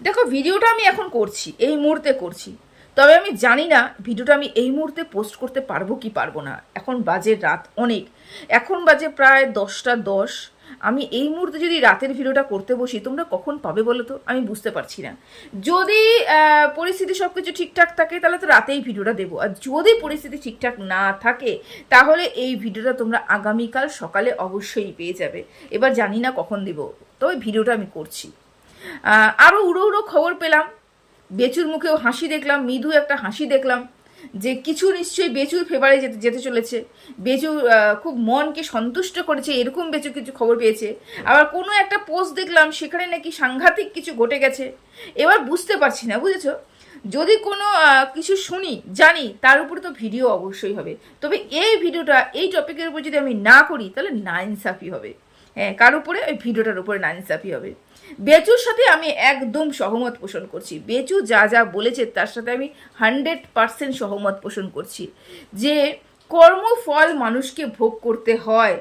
দেখো, ভিডিওটা আমি এখন করছি, এই মুহূর্তে করছি। তবে আমি জানি না ভিডিওটা আমি এই মুহূর্তে পোস্ট করতে পারব কি পারব না। এখন বাজে রাত অনেক। এখন বাজে প্রায় দশটা দশ। আমি এই মুহূর্তে যদি রাতের ভিডিওটা করতে বসি, তোমরা কখন পাবে বলো তো? আমি বুঝতে পারছি না। যদি পরিস্থিতি সব কিছু ঠিকঠাক থাকে, তাহলে তো রাতেই ভিডিওটা দেবো। আর যদি পরিস্থিতি ঠিকঠাক না থাকে, তাহলে এই ভিডিওটা তোমরা আগামীকাল সকালে অবশ্যই পেয়ে যাবে। এবার জানি না কখন দেবো। তবে ভিডিওটা আমি করছি। আহ, আরও উড়ো উড়ো খবর পেলাম। বেচুর মুখেও হাসি দেখলাম মৃদু একটা হাসি দেখলাম যে কিছু নিশ্চয়ই বেচুর ফেভারে যেতে যেতে চলেছে। বেচু খুব মনকে সন্তুষ্ট করেছে এরকম বেচু কিছু খবর পেয়েছে। আবার কোনো একটা পোস্ট দেখলাম সেখানে নাকি সাংঘাতিক কিছু ঘটে গেছে। এবার বুঝতে পারছি না বুঝেছ? যদি কোনো কিছু শুনি জানি তার উপরে তো ভিডিও অবশ্যই হবে। তবে এই ভিডিওটা এই টপিকের উপর যদি আমি না করি তাহলে না ইনসাফি হবে। হ্যাঁ কার উপরে? ওই ভিডিওটার উপরে না ইনসাফি হবে। বেচুর সাথে আমি একদম সহমত পোষণ করছি। বেচু যা যা বলেছে তার সাথে আমি হান্ড্রেড পার্সেন্ট সহমত পোষণ করছি। যে কর্মফল মানুষকে ভোগ করতে হয়,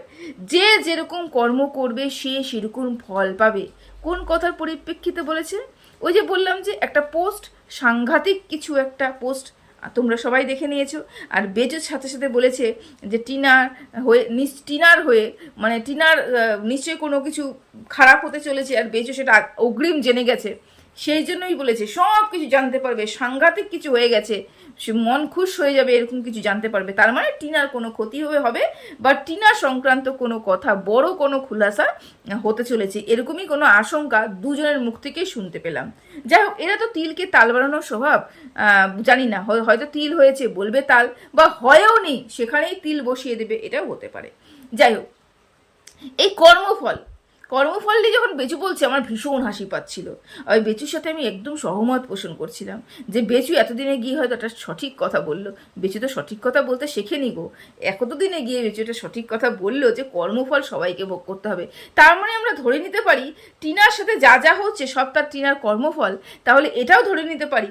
যে যেরকম কর্ম করবে সে সেরকম ফল পাবে। কোন কথার পরিপ্রেক্ষিতে বলেছে? ওই যে বললাম যে একটা পোস্ট সাংঘাতিক কিছু একটা পোস্ট তোমরা সবাই দেখে নিয়েছো। আর বেজের সাথে সাথে বলেছে যে টিনার হয়ে নিস- টিনার হয়ে মানে টিনার নিশ্চয়ই কোনো কিছু খারাপ হতে চলেছে আর বেজো সেটা অগ্রিম জেনে গেছে। সেই জন্যই বলেছে সব কিছু জানতে পারবে, সাংঘাতিক কিছু হয়ে গেছে। সে মন খুশ হয়ে যাবে, এরকম কিছু জানতে পারবে। তার মানে টিনার কোনো ক্ষতি হবে হবে, বা টিনা সংক্রান্ত কোনো কথা, বড় কোনো খুলাসা হতে চলেছে, এরকমই কোনো আশঙ্কা দুজনের মুখ থেকেই শুনতে পেলাম। যাই হোক, এরা তো তিলকে তাল বাড়ানোর স্বভাব জানি না, হয়- হয়তো তিল হয়েছে, বলবে তাল, বা হয়েও নেই, সেখানেই তিল বসিয়ে দেবে, এটাও হতে পারে। যাই হোক, এই কর্মফল কর্মফল নিয়ে যখন বেচু বলছে, আমার ভীষণ হাসি পাচ্ছিল। ওই বেচুর সাথে আমি একদম সহমত পোষণ করছিলাম যে, বেচু এতদিনে গিয়ে হয়তো একটা সঠিক কথা বলল। বেচু তো সঠিক কথা বলতে শেখেনি গো। এতদিনে গিয়ে বেচু এটা সঠিক কথা বলল যে, কর্মফল সবাইকে ভোগ করতে হবে। তার মানে আমরা ধরে নিতে পারি, টিনার সাথে যা যা হচ্ছে সব তার টিনার কর্মফল। তাহলে এটাও ধরে নিতে পারি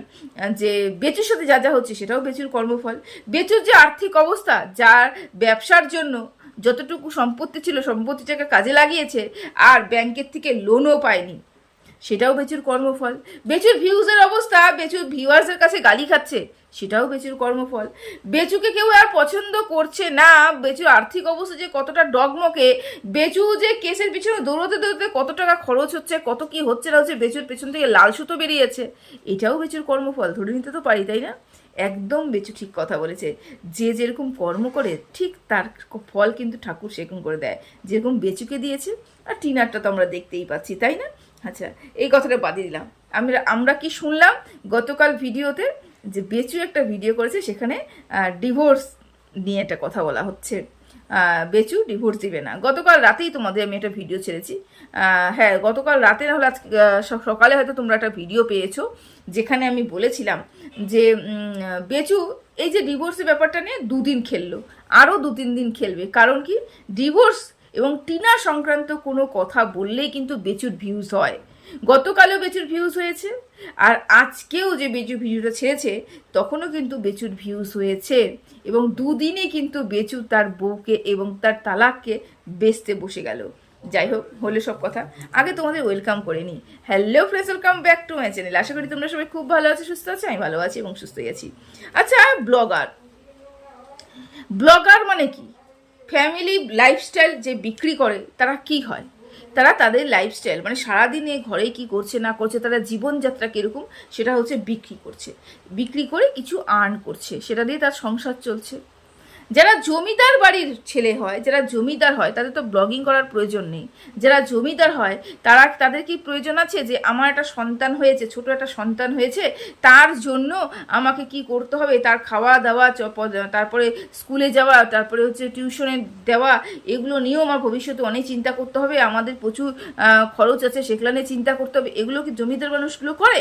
যে, বেচুর সাথে যা যা হচ্ছে সেটাও বেচুর কর্মফল। বেচুর যে আর্থিক অবস্থা, যার ব্যবসার জন্য যতটুকু সম্পত্তি ছিল সম্পত্তিটাকে কাজে লাগিয়েছে, আর ব্যাংকের থেকে লোনও পায়নি। সেটাও বেচুর কর্মফল। বেচুর ভিউজের অবস্থা, বেচুর ভিউয়ার্সের কাছে গালি খাচ্ছে, সেটাও বেচুর কর্মফল। বেচুকে কেউ আর পছন্দ করছে না। বেচুর আর্থিক অবস্থা যে কতটা ডগমকে বেচু যে কেসের পিছনে দৌড়তে দৌড়তে কত টাকা খরচ হচ্ছে, কত কি হচ্ছে না হচ্ছে, বেচুর পেছন থেকে লাল সুতো বেরিয়েছে, এটাও বেচুর কর্মফল। ধরে নিতে তো পারি, তাই না? একদম বেচু ঠিক কথা বলেছে। যে যেরকম কর্ম করে, ঠিক তার ফল কিন্তু ঠাকুর সেরকম করে দেয়। যেরকম বেচুকে দিয়েছে, আর টিনারটা তো আমরা দেখতেই পাচ্ছি, তাই না? আচ্ছা এই কথাটা বাদে দিলাম। আমি, আমরা কি শুনলাম গতকাল ভিডিওতে যে বেচু একটা ভিডিও করেছে, সেখানে ডিভোর্স নিয়ে একটা কথা বলা হচ্ছে। বেচু, ডিভোর্স দিবে না। গতকাল রাতেই তোমাদের আমি একটা ভিডিও ছেড়েছি। হ্যাঁ গতকাল রাতে না হলে স- সকালে হয়তো তোমরা একটা ভিডিও পেয়েছ, যেখানে আমি বলেছিলাম যে বেচু, এই যে ডিভোর্সের ব্যাপারটা নিয়ে দুদিন খেললো। আরও দু তিন দিন খেলবে। কারণ কি? ডিভোর্স এবং টিনা সংক্রান্ত কোনো কথা বললেই কিন্তু বেচুর ভিউজ হয়। গতকালও বেচুর ভিউজ হয়েছে। আর আজকেও যে বেচু ভিডিওটা ছেড়েছে, তখনও কিন্তু বেচুর ভিউজ হয়েছে। এবং দুদিনে কিন্তু বেচু তার বউকে এবং তার তালাককে বেচতে বসে গেল। যাই হোক, হলো সব কথা। আগে তোমাদের ওয়েলকাম করে নিই। Hello friends welcome back to my channel আশা করি তোমরা সবাই খুব ভালো আছো, সুস্থ আছো, আমি ভালো আছি এবং সুস্থই আছি। আচ্ছা ব্লগার ব্লগার মানে কি? ফ্যামিলি লাইফস্টাইল যে বিক্রি করে, তারা কি হয়? তারা তাদের লাইফস্টাইল মানে সারাদিনে ঘরে কি করছে, না করছে তারা জীবনযাত্রা কীরকম, সেটা হচ্ছে বিক্রি করছে। বিক্রি করে কিছু আর্ন করছে, সেটা দিয়ে তার সংসার চলছে। যারা জমিদার বাড়ির ছেলে হয়, যারা জমিদার হয়, তাদের তো ব্লগিং করার প্রয়োজন নেই। যারা জমিদার হয়, তারা, তাদের কি প্রয়োজন আছে যে আমার একটা সন্তান হয়েছে, ছোট একটা সন্তান হয়েছে, তার জন্য আমাকে কি করতে হবে? তার খাওয়া দাওয়া তারপরে স্কুলে যাওয়া, তারপরে হচ্ছে টিউশনে দেওয়া, এগুলো নিয়েও আমার ভবিষ্যতে অনেক চিন্তা করতে হবে। আমাদের প্রচুর খরচ আছে, সেগুলো নিয়ে চিন্তা করতে হবে। এগুলো কি জমিদার মানুষগুলো করে?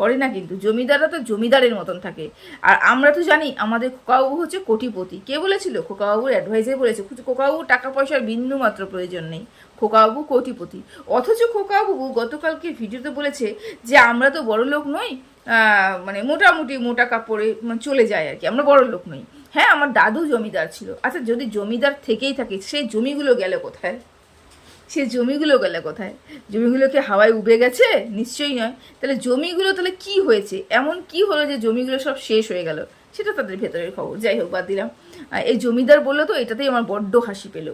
করে না কিন্তু, জমিদাররা তো জমিদারের মতন থাকে। আর আমরা তো জানি, আমাদের খোকাবাবু হচ্ছে কোটিপতি। কে বলেছিল? খোকাবাবুর অ্যাডভাইজার বলেছে খোকাবাবু টাকা পয়সার বিন্দু মাত্র প্রয়োজন নেই। খোকাবাবু কোটিপতি। অথচ খোকাবাবু গতকালকে ভিডিওতে বলেছে যে, আমরা তো বড় লোক নই মানে মোটামুটি মোটা কাপড়ে মানে চলে যায় আর কি, আমরা বড় লোক নই। হ্যাঁ আমার দাদু জমিদার ছিল। আচ্ছা যদি জমিদার থেকেই থাকে, সেই জমিগুলো গেল কোথায়? সে জমিগুলো গেলে কোথায়? জমিগুলো কি হাওয়ায় উবে গেছে? নিশ্চয়ই নয়। তাহলে জমিগুলো, তাহলে কি হয়েছে? এমন কি হলো যে জমিগুলো সব শেষ হয়ে গেল? সেটা তাদের ভেতরের খবর। যাই হোক, বাদ দিলাম। এই জমিদার বলল তো, এটাতেই আমার বড্ড হাসি পেল।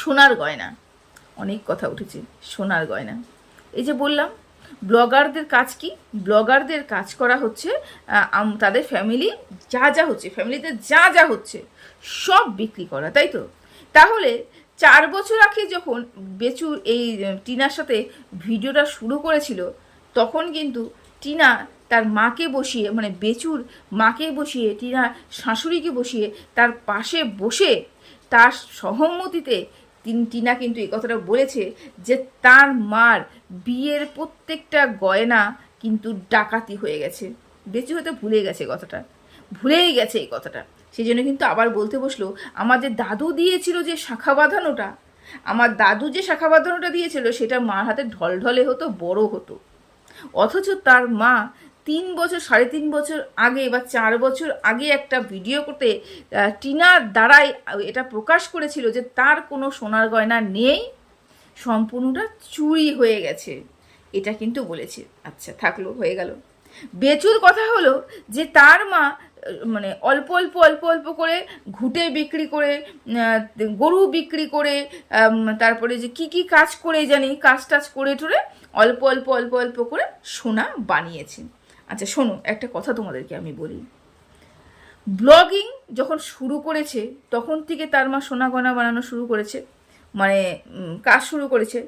সোনার গয়না। অনেক কথা উঠেছে। সোনার গয়না। এই যে বললাম, ব্লগারদের কাজ কি? ব্লগারদের কাজ করা হচ্ছে তাদের ফ্যামিলি যা যা হচ্ছে, ফ্যামিলিতে যা যা হচ্ছে, সব বিক্রি করা, তাই তো? তাহলে চার বছর আগে যখন বেচুর এই টিনার সাথে ভিডিওটা শুরু করেছিল, তখন কিন্তু টিনা তার মাকে বসিয়ে মানে বেচুর মাকে বসিয়ে, টিনা শাশুড়িকে বসিয়ে তার পাশে বসে তার সহমতিতে টিনা কিন্তু এই কথাটা বলেছে যে তার মার বিয়ের প্রত্যেকটা গয়না কিন্তু ডাকাতি হয়ে গেছে। বেচু হয়তো ভুলে গেছে কথাটা। ভুলেই গেছে এই কথাটা। সেই জন্য কিন্তু আবার বলতে বসল, আমাদের দাদু দিয়েছিল যে শাখা বাঁধানোটা, আমার দাদু যে শাখা বাঁধানোটা দিয়েছিল সেটা মার হাতে ঢলঢলে হতো, বড় হতো। অথচ তার মা তিন বছর, সাড়ে তিন বছর আগে বা চার বছর আগে একটা ভিডিও করতে টিনার দ্বারাই এটা প্রকাশ করেছিল যে তার কোনো সোনার গয়না নেই, সম্পূর্ণটা চুরি হয়ে গেছে। এটা কিন্তু বলেছে। আচ্ছা থাকল, হয়ে গেল। বেচুর কথা হলো যে তার মা মানে অল্প অল্প অল্প অল্প করে ঘুটে বিক্রি করে গরু বিক্রি করে তারপরে যে কি কি কাজ করে জানি, কাজ টাজ করে টরে অল্প অল্প অল্প অল্প করে সোনা বানিয়েছে। আচ্ছা শোনো, একটা কথা তোমাদেরকে আমি বলি। ব্লগিং যখন শুরু করেছে, তখন থেকে তার মা সোনা গয়না বানানো শুরু করেছে মানে কাজ শুরু করেছে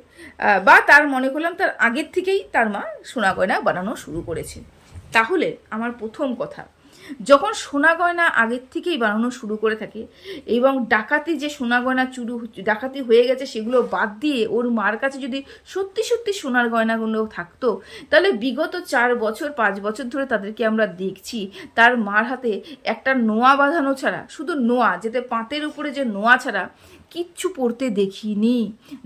বা তার মনে করলাম তার আগের থেকেই তার মা সোনা গয়না বানানো শুরু করেছে। তাহলে আমার প্রথম কথা যখন সোনা গয়না আগের থেকেই বানানো শুরু করে থাকে, এবং ডাকাতি যে সোনা গয়না চুরু ডাকাতি হয়ে গেছে সেগুলো বাদ দিয়ে ওর মার কাছে যদি সত্যি সত্যি সোনার গয়নাগুলো থাকতো, তাহলে বিগত চার বছর, পাঁচ বছর ধরে তাদেরকে আমরা দেখছি, তার মার হাতে একটা নোয়া বাঁধানো ছাড়া, শুধু নোয়া, যেতে পাঁতের উপরে যে নোয়া ছাড়া কিচ্ছু পড়তে দেখিনি।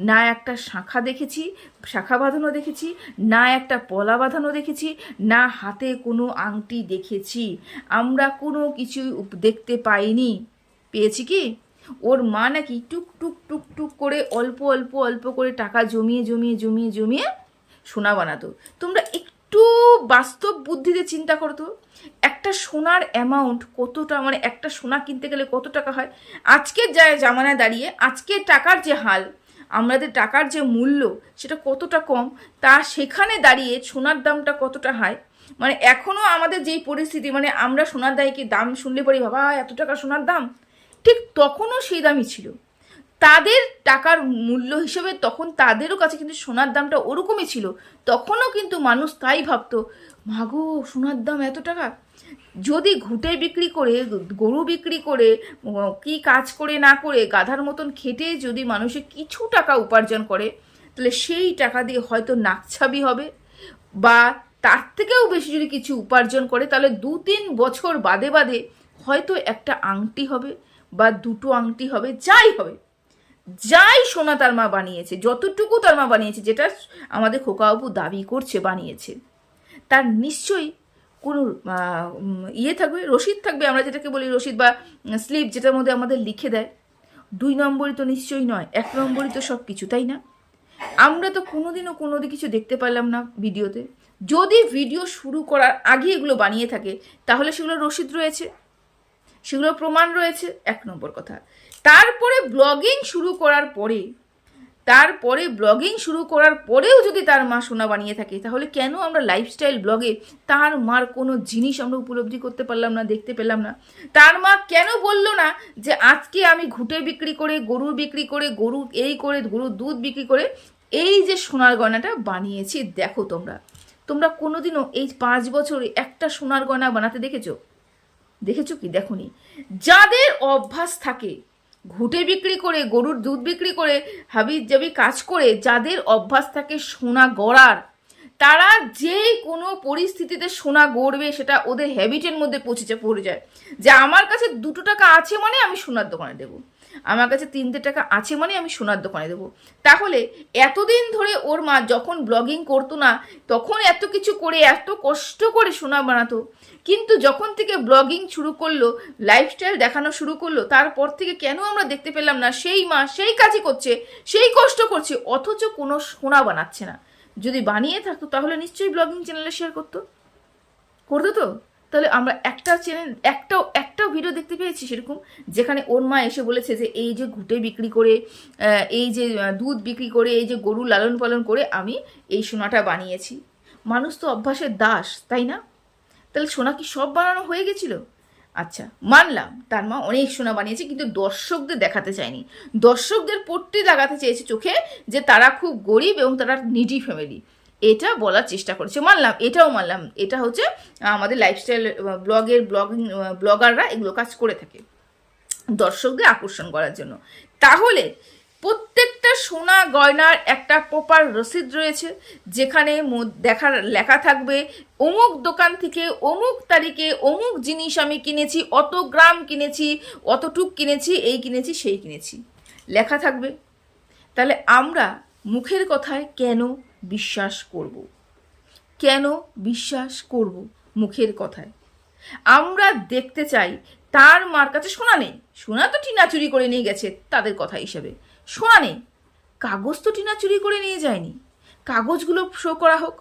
না একটা শাঁখা দেখেছি, শাখা বাঁধানো দেখেছি, না একটা পলা বাঁধানো দেখেছি, না হাতে কোনো আংটি দেখেছি। আমরা কোনো কিছু দেখতে পাইনি। পেয়েছি কি? ওর মা নাকি টুক টুক টুক টুক করে অল্প অল্প অল্প করে টাকা জমিয়ে জমিয়ে জমিয়ে জমিয়ে সোনা বানাতো। তোমরা একটু বাস্তব বুদ্ধিতে চিন্তা করো তো। একটা সোনার অ্যামাউন্ট কতটা মানে একটা সোনা কিনতে গেলে কত টাকা হয়? আজকের যা জামানায় দাঁড়িয়ে আজকের টাকার যে হাল আমাদের টাকার যে মূল্য, সেটা কতটা কম, তা সেখানে দাঁড়িয়ে সোনার দামটা কতটা হয় মানে এখনও আমাদের যেই পরিস্থিতি মানে আমরা সোনার দায় কি দাম শুনলে পরে, বাবা, এত টাকা সোনার দাম? ঠিক তখনও সেই দামই ছিল। তাদের টাকার মূল্য হিসেবে তখন তাদেরও কাছে কিন্তু সোনার দামটা ওরকমই ছিল। তখনও কিন্তু মানুষ তাই ভাবতো, মাগো, সোনার দাম এত টাকা? যদি ঘুটে বিক্রি করে, গরু বিক্রি করে, কি কাজ করে না করে গাধার মতন খেটে যদি মানুষে কিছু টাকা উপার্জন করে, তাহলে সেই টাকা দিয়ে হয়তো নাকছাবি হবে। বা তার থেকেও বেশি যদি কিছু উপার্জন করে, তাহলে দু তিন বছর বাদে বাদে হয়তো একটা আংটি হবে বা দুটো আংটি হবে, যাই হবে। যাই সোনা তার মা বানিয়েছে, যতটুকু তার মা বানিয়েছে, যেটা আমাদের খোকাবাবু দাবি করছে, বানিয়েছে, তার নিশ্চয়ই কোনো ইয়ে থাকবে, রসিদ থাকবে, আমরা যেটাকে বলি রসিদ বা স্লিপ, যেটার মধ্যে আমাদের লিখে দেয়। দুই নম্বরই তো নিশ্চয়ই নয়, এক নম্বরই তো সব কিছু, তাই না? আমরা তো কোনোদিনও কোনো কিছু দেখতে পারলাম না ভিডিওতে। যদি ভিডিও শুরু করার আগে এগুলো বানিয়ে থাকে, তাহলে সেগুলো রসিদ রয়েছে সেগুলো প্রমাণ রয়েছে, এক নম্বর কথা। তারপরে ব্লগিং শুরু করার পরে তারপরে ব্লগিং শুরু করার পরেও যদি তার মা সোনা বানিয়ে থাকে, তাহলে কেন আমরা লাইফস্টাইল ব্লগে তার মার কোনো জিনিস আমরা উপলব্ধি করতে পারলাম না, দেখতে পেলাম না? তার মা কেন বলল না যে আজকে আমি ঘুটে বিক্রি করে গরু বিক্রি করে গরু এই করে, গরুর দুধ বিক্রি করে এই যে সোনার গয়নাটা বানিয়েছি, দেখো তোমরা। তোমরা কোনোদিনও এই পাঁচ বছরে একটা সোনার গয়না বানাতে দেখেছ? দেখেছ কি? দেখনি যাদের অভ্যাস থাকে ঘুটে বিক্রি করে, গরুর দুধ বিক্রি করে হাবি জাবি কাজ করে যাদের অভ্যাস থাকে সোনা গড়ার, তারা যে কোনো পরিস্থিতিতে সোনা গড়বে সেটা ওদের হ্যাবিটের মধ্যে পৌঁছে পড়ে যায়। যে আমার কাছে দুটো টাকা আছে মানে আমি সোনার দোকানে দেবো। আমার কাছে তিনটে টাকা আছে মানে আমি সোনার দোকানে দেবো। তাহলে এতদিন ধরে ওর মা যখন ব্লগিং করতো না, তখন এত কিছু করে, এত কষ্ট করে সোনা বানাতো কিন্তু যখন থেকে ব্লগিং শুরু করল লাইফস্টাইল দেখানো শুরু করল, তারপর থেকে কেন আমরা দেখতে পেলাম না? সেই মা সেই কাজই করছে, সেই কষ্ট করছে, অথচ কোনো সোনা বানাচ্ছে না। যদি বানিয়ে থাকতো, তাহলে নিশ্চয়ই ব্লগিং চ্যানেলে শেয়ার করতো। করতো তো? তাহলে আমরা একটা চ্যানেল একটাও একটাও ভিডিও দেখতে পেয়েছি সেরকম, যেখানে ওর মা এসে বলেছে যে, এই যে ঘুটে বিক্রি করে এই যে দুধ বিক্রি করে, এই যে গরু লালন পালন করে আমি এই সোনাটা বানিয়েছি। মানুষ তো অভ্যাসের দাস, তাই না? তাহলে সোনা কি সব বানানো হয়ে গেছিল? আচ্ছা মানলাম, তার মা অনেক সোনা বানিয়েছে, কিন্তু দর্শকদের দেখাতে চায়নি। দর্শকদের পট্টি লাগাতে চেয়েছে চোখে যে তারা খুব গরিব এবং তারা নিডি ফ্যামিলি এটা বলার চেষ্টা করেছে, মানলাম, এটাও মানলাম। এটা হচ্ছে আমাদের লাইফস্টাইল ব্লগের ব্লগিং ব্লগাররা এগুলো কাজ করে থাকে। দর্শকদের আকর্ষণ করার জন্য। তাহলে প্রত্যেকটা সোনা গয়নার একটা প্রপার রসিদ রয়েছে, যেখানে দেখার, লেখা থাকবে, অমুক দোকান থেকে অমুক তারিখে অমুক জিনিস আমি কিনেছি, অত গ্রাম কিনেছি, অতটুক কিনেছি, এই কিনেছি, সেই কিনেছি। লেখা থাকবে। তাহলে আমরা মুখের কথায় কেন বিশ্বাস করব? কেন বিশ্বাস করব মুখের কথায়? আমরা দেখতে চাই তার মার কাছে সোনা নেই। সোনা তো টিনা চুরি করে নিয়ে গেছে তাদের কথা হিসেবে। সোনা নেই। কাগজ তো টিনা চুরি করে নিয়ে যায়নি। কাগজগুলো শো করা হোক।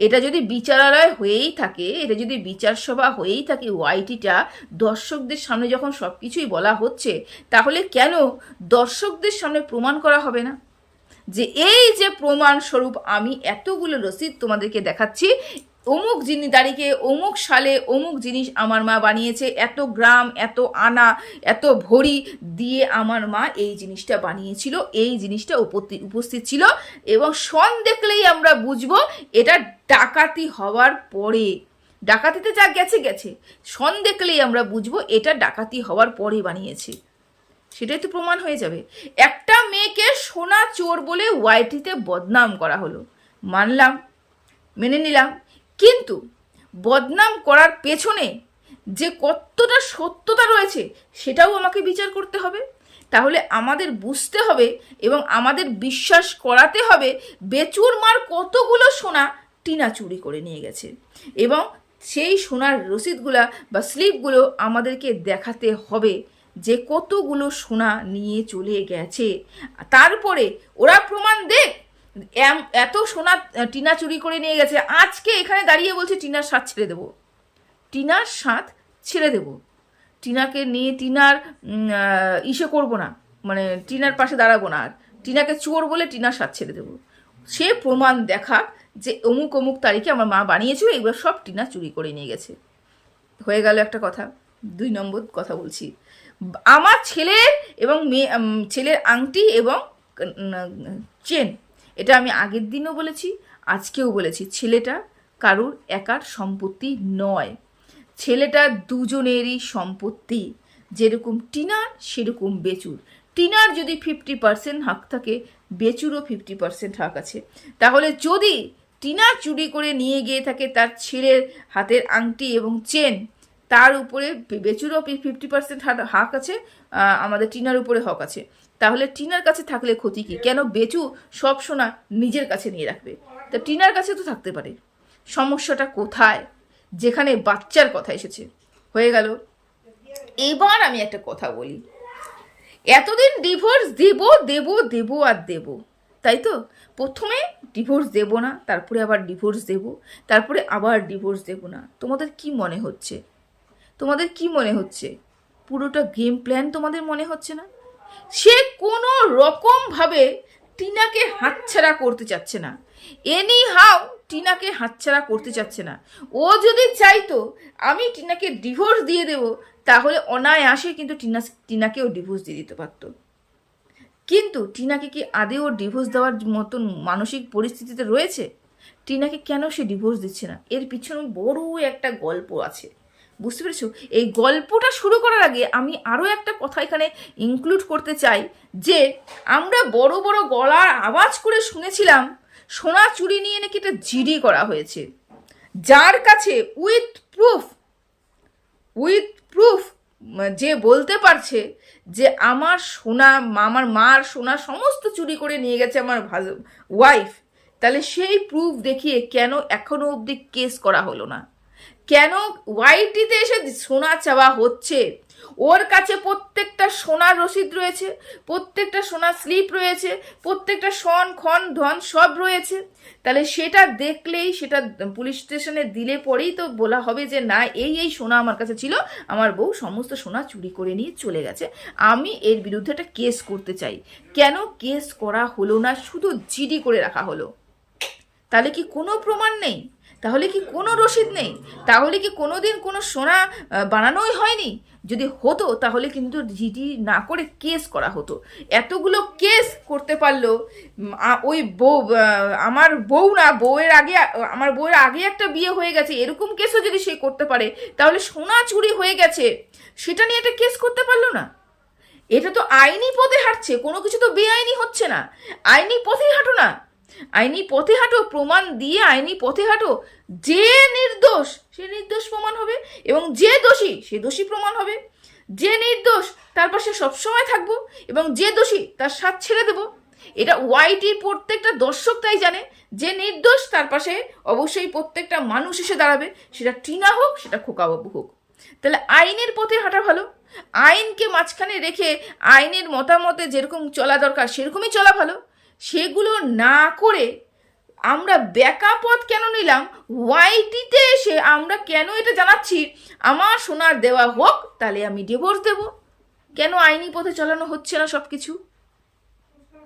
এটা যদি বিচারালয় হয়েই থাকে, এটা যদি বিচার সভা হয়েই থাকে ওয়াইটিটা দর্শকদের সামনে যখন সব কিছুই বলা হচ্ছে, তাহলে কেন দর্শকদের সামনে প্রমাণ করা হবে না? যে এই যে প্রমাণ স্বরূপ আমি এতগুলো রসিদ তোমাদেরকে দেখাচ্ছি অমুক জিনিস তারিখে অমুক সালে অমুক জিনিস আমার মা বানিয়েছে, এত গ্রাম, এত আনা, এত ভরি দিয়ে আমার মা এই জিনিসটা বানিয়েছিল, এই জিনিসটা উপস্থিত ছিল এবং সন দেখলেই আমরা বুঝব এটা ডাকাতি হওয়ার পরে। ডাকাতিতে যা গেছে গেছে। সন দেখলেই আমরা বুঝব এটা ডাকাতি হওয়ার পরে বানিয়েছে। সেটাই তো প্রমাণ হয়ে যাবে। একটা মেয়েকে সোনা চোর বলে ওয়াইটিতে বদনাম করা হলো। মানলাম, মেনে নিলাম কিন্তু বদনাম করার পেছনে যে কতটা সত্যতা রয়েছে সেটাও আমাকে বিচার করতে হবে। তাহলে আমাদের বুঝতে হবে এবং আমাদের বিশ্বাস করাতে হবে বেচুর মার কতগুলো সোনা টিনা চুরি করে নিয়ে গেছে। এবং সেই সোনার রসিদগুলা বা স্লিপগুলো আমাদেরকে দেখাতে হবে যে কতগুলো সোনা নিয়ে চলে গেছে। তারপরে ওরা প্রমাণ দেখ এত সোনা টিনা চুরি করে নিয়ে গেছে। আজকে এখানে দাঁড়িয়ে বলছে, টিনার স্বাদ ছেড়ে দেবো। টিনার স্বাদ ছেড়ে দেবো। টিনাকে নিয়ে টিনার ইসে করব না। মানে টিনার পাশে দাঁড়াবো না আর। টিনাকে চোর বলে টিনার স্বাদ ছেড়ে দেবো। সে প্রমাণ দেখা যে অমুক অমুক তারিখে আমার মা বানিয়েছিল, এগুলো সব টিনা চুরি করে নিয়ে গেছে। হয়ে গেল একটা কথা। দুই নম্বর কথা বলছি। আমার ছেলের এবং মেয়ে ছেলের আংটি এবং চেন এটা আমি আগের দিনও বলেছি, আজকেও বলেছি। ছেলেটা কারুর একার সম্পত্তি নয়। ছেলেটা দুজনেরই সম্পত্তি। যেরকম টিনার, সেরকম বেচুর। টিনার যদি ফিফটি পার্সেন্ট হাক থাকে, বেচুরও ফিফটি পার্সেন্ট হাক আছে। তাহলে যদি টিনা চুরি করে নিয়ে গিয়ে থাকে তার ছেলের হাতের আংটি এবং চেন, তার উপরে বেচুরও ফিফটি পার্সেন্ট হাক আছে আমাদের টিনার উপরে হক আছে। তাহলে টিনার কাছে থাকলে ক্ষতি কি? কেন বেচু সব সোনা নিজের কাছে নিয়ে রাখবে? তা টিনার কাছে তো থাকতে পারে। সমস্যাটা কোথায়? যেখানে বাচ্চার কথা এসেছে। হয়ে গেল। এবার আমি একটা কথা বলি। এতদিন ডিভোর্স দেব দেব দেব আর দেব। তাই তো? প্রথমে ডিভোর্স দেব না, তারপরে আবার ডিভোর্স দেব, তারপরে আবার ডিভোর্স দেব না। তোমাদের কি মনে হচ্ছে? তোমাদের কি মনে হচ্ছে? পুরোটা গেম প্ল্যান তোমাদের মনে হচ্ছে না? সে কোনো রকমভাবে টিনাকে হাতছাড়া করতে চাচ্ছে না। এনি হাউ টিনাকে হাতছাড়া করতে চাচ্ছে না। ও যদি চাইতো, আমি টিনাকে ডিভোর্স দিয়ে দেব, তাহলে অনায়াসে কিন্তু টিনা, টিনাকেও ডিভোর্স দিয়ে দিতে পারতো। কিন্তু টিনাকে কি আদেও ডিভোর্স দেওয়ার মতন মানসিক পরিস্থিতিতে রয়েছে? টিনাকে কেন সে ডিভোর্স দিচ্ছে না? এর পিছনে বড় একটা গল্প আছে। বুঝতে পেরেছ? এই গল্পটা শুরু করার আগে আমি আরও একটা কথা এখানে ইনক্লুড করতে চাই, যে আমরা বড় বড় গলার আওয়াজ করে শুনেছিলাম, সোনা চুরি নিয়ে নাকি এটা জিডি করা হয়েছে। যার কাছে উইথ প্রুফ উইথ প্রুফ যে বলতে পারছে যে আমার সোনা, আমার মার সোনা সমস্ত চুরি করে নিয়ে গেছে আমার ওয়াইফ তাহলে সেই প্রুফ দেখিয়ে কেন এখনও অবধি কেস করা হলো না? কেন ওয়াইটিতে এসে সোনা চাওয়া হচ্ছে? ওর কাছে প্রত্যেকটা সোনার রসিদ রয়েছে, প্রত্যেকটা সোনার স্লিপ রয়েছে, প্রত্যেকটা সন, খন, ধন সব রয়েছে। তাহলে সেটা দেখলেই, সেটা পুলিশ স্টেশনে দিলে পরেই তো বলা হবে যে, না, এই এই সোনা আমার কাছে ছিল, আমার বউ সমস্ত সোনা চুরি করে নিয়ে চলে গেছে। আমি এর বিরুদ্ধে একটা কেস করতে চাই। কেন কেস করা হলো না? শুধু জিডি করে রাখা হলো। তাহলে কি কোনো প্রমাণ নেই? তাহলে কি কোনো রসিদ নেই? তাহলে কি কোনো দিন কোনো সোনা বানানোই হয়নি? যদি হতো, তাহলে কিন্তু জিডি না করে কেস করা হতো। এতগুলো কেস করতে পারল ওই বউ আমার বউ না, বউয়ের আগে আমার বউয়ের আগে একটা বিয়ে হয়ে গেছে, এরকম কেসও যদি সে করতে পারে, তাহলে সোনা চুরি হয়ে গেছে, সেটা নিয়ে একটা কেস করতে পারল না। এটা তো আইনি পথে হাঁটছে, কোনো কিছু তো বেআইনি হচ্ছে না। আইনি পথেই হাঁটো না। আইনি পথে হাঁটো, প্রমাণ দিয়ে আইনি পথে হাঁটো। যে নির্দোষ, সে নির্দোষ প্রমাণ হবে এবং যে দোষী, সে দোষী প্রমাণ হবে। যে নির্দোষ তার পাশে সবসময় থাকব এবং যে দোষী, তার সাথ ছেড়ে দেবো। এটা ওয়াইটির প্রত্যেকটা দর্শক তাই জানে, যে নির্দোষ, তার পাশে অবশ্যই প্রত্যেকটা মানুষ এসে দাঁড়াবে। সেটা টিনা হোক, সেটা খোকাবাবু হোক। তাহলে আইনের পথে হাঁটা ভালো। আইনকে মাঝখানে রেখে আইনের মতামতে যেরকম চলা দরকার, সেরকমই চলা ভালো। সেগুলো না করে আমরা ব্যাকা পথ কেন নিলাম? ওয়াইটিতে এসে আমরা কেন এটা জানাচ্ছি? আমার সোনার দেওয়া হোক, তাহলে আমি ডিভোর্স দেব। কেন আইনি পথে চালানো হচ্ছে না সব কিছু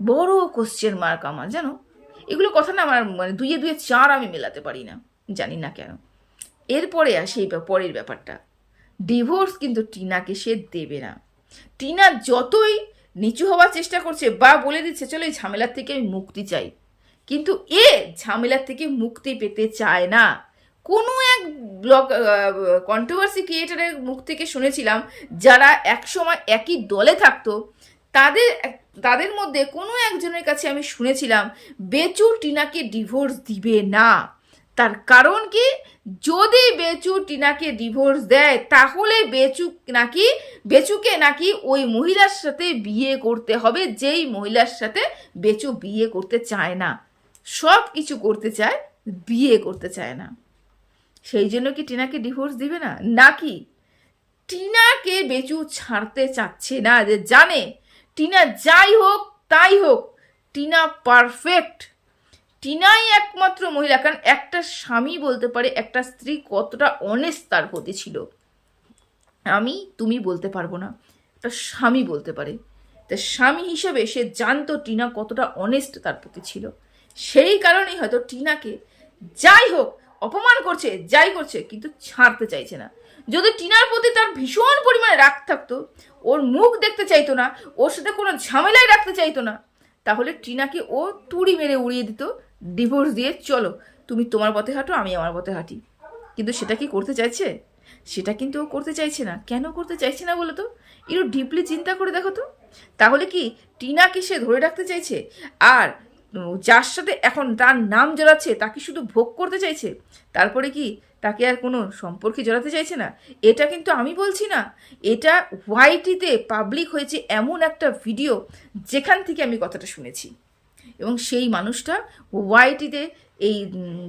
বড় কোশ্চেন মার্ক আমার, জানো? এগুলো কথা না আমার মানে দুইয়ে দুয়ে চার আমি মেলাতে পারি না, জানি না কেন। এরপরে আসে পরের ব্যাপারটা। ডিভোর্স কিন্তু টিনাকে সে দেবে না। টিনা যতই নিচু হওয়ার চেষ্টা করছে বা বলে দিচ্ছে, চলো এই ঝামেলার থেকে আমি মুক্তি চাই। কিন্তু এ ঝামেলার থেকে মুক্তি পেতে চায় না। কোনো এক ব্লগ কন্ট্রোভার্সি ক্রিয়েটারের মুখ থেকে শুনেছিলাম, যারা একসময় একই দলে থাকতো, তাদের তাদের মধ্যে কোনো একজনের কাছে আমি শুনেছিলাম বেচু টিনাকে ডিভোর্স দিবে না। তার কারণ কি? যদি বেচু টিনাকে ডিভোর্স দেয়, তাহলে বেচু নাকি, বেচুকে নাকি ওই মহিলার সাথে বিয়ে করতে হবে, যেই মহিলার সাথে বেচু বিয়ে করতে চায় না। সব কিছু করতে চায়, বিয়ে করতে চায় না। সেই জন্য কি টিনাকে ডিভোর্স দিবে না? নাকি? টিনাকে বেচু ছাড়তে চাচ্ছে না, যে জানে। টিনা যাই হোক, তাই হোক, টিনা পারফেক্ট টিনাই একমাত্র মহিলা, কারণ একটা স্বামী বলতে পারে একটা স্ত্রী কতটা অনেস্ট তার প্রতি ছিল। আমি তুমি বলতে পারব না, একটা স্বামী বলতে পারে। তা স্বামী হিসেবে সে জানতো টিনা কতটা অনেস্ট তার প্রতি ছিল। সেই কারণেই হয়তো টিনাকে যাই হোক, অপমান করছে, যাই করছে, কিন্তু ছাড়তে চাইছে না। যদি টিনার প্রতি তার ভীষণ পরিমাণে রাগ থাকতো, ওর মুখ দেখতে চাইতো না, ওর সাথে কোনো ঝামেলায় রাখতে চাইতো না, তাহলে টিনাকে ও তুড়ি মেরে উড়িয়ে দিত ডিভোর্স দিয়ে চলো, তুমি তোমার পথে হাঁটো, আমি আমার পথে হাঁটি। কিন্তু সেটা কি করতে চাইছে? সেটা কিন্তু ও করতে চাইছে না। কেন করতে চাইছে না বলো তো? একটু ডিপলি চিন্তা করে দেখো তো। তাহলে কি টিনাকে সে ধরে রাখতে চাইছে? আর যার সাথে এখন তার নাম জড়াচ্ছে, তাকে শুধু ভোগ করতে চাইছে? তারপরে কি তাকে আর কোনো সম্পর্কে জড়াতে চাইছে না? এটা কিন্তু আমি বলছি না। এটা হোয়াইটিতে পাবলিক হয়েছে এমন একটা ভিডিও যেখান থেকে আমি কথাটা শুনেছি। এবং সেই মানুষটা ওয়াইটিতে এই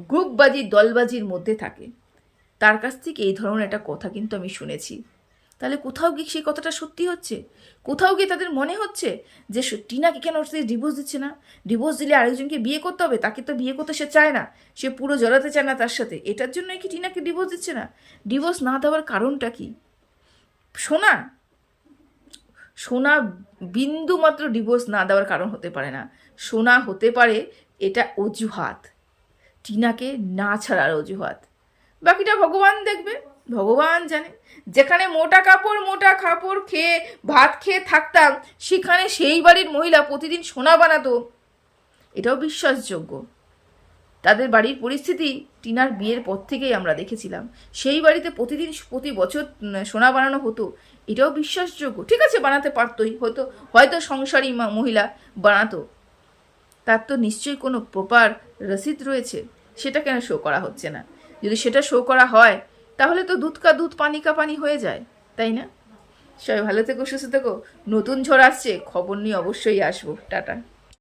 গ্রুপবাজি, দলবাজির মধ্যে থাকে। তার কাছ থেকে এই ধরনের একটা কথা কিন্তু আমি শুনেছি। তাহলে কোথাও কি সেই কথাটা সত্যি হচ্ছে? কোথাও গিয়ে তাদের মনে হচ্ছে যে টিনাকে কেন ওর সাথে ডিভোর্স দিচ্ছে না? ডিভোর্স দিলে আরেকজনকে বিয়ে করতে হবে? তাকে তো বিয়ে করতে সে চায় না। সে পুরো জড়াতে চায় না তার সাথে। এটার জন্যই কি টিনাকে ডিভোর্স দিচ্ছে না? ডিভোর্স না দেওয়ার কারণটা কি? সোনা? সোনা বিন্দু মাত্র ডিভোর্স না দেওয়ার কারণ হতে পারে না। সোনা হতে পারে এটা অজুহাত। টিনাকে না ছাড়ার অজুহাত। বাকিটা ভগবান দেখবে, ভগবান জানে। যেখানে মোটা কাপড় মোটা কাপড় খেয়ে, ভাত খেয়ে থাকতাম, সেখানে সেই বাড়ির মহিলা প্রতিদিন সোনা বানাতো। এটাও বিশ্বাসযোগ্য। তাদের বাড়ির পরিস্থিতি টিনার বিয়ের পর থেকেই আমরা দেখেছিলাম। সেই বাড়িতে প্রতিদিন প্রতি বছর সোনা বানানো হতো। এটাও বিশ্বাসযোগ্য। ঠিক আছে, বানাতে পারতোই। হয়তো হয়তো সংসারী মহিলা বানাতো। তার তো নিশ্চয়ই কোনো প্রপার রসিদ রয়েছে, সেটা কেন শো করা হচ্ছে না? যদি সেটা শো করা হয়, তাহলে তো দুধ কা দুধ, পানি কা পানি হয়ে যায়, তাই না? সবাই ভালো থেকো, সুস্থ থেকো। নতুন ঝড় আসছে, খবর নিয়ে অবশ্যই আসব। টাটা।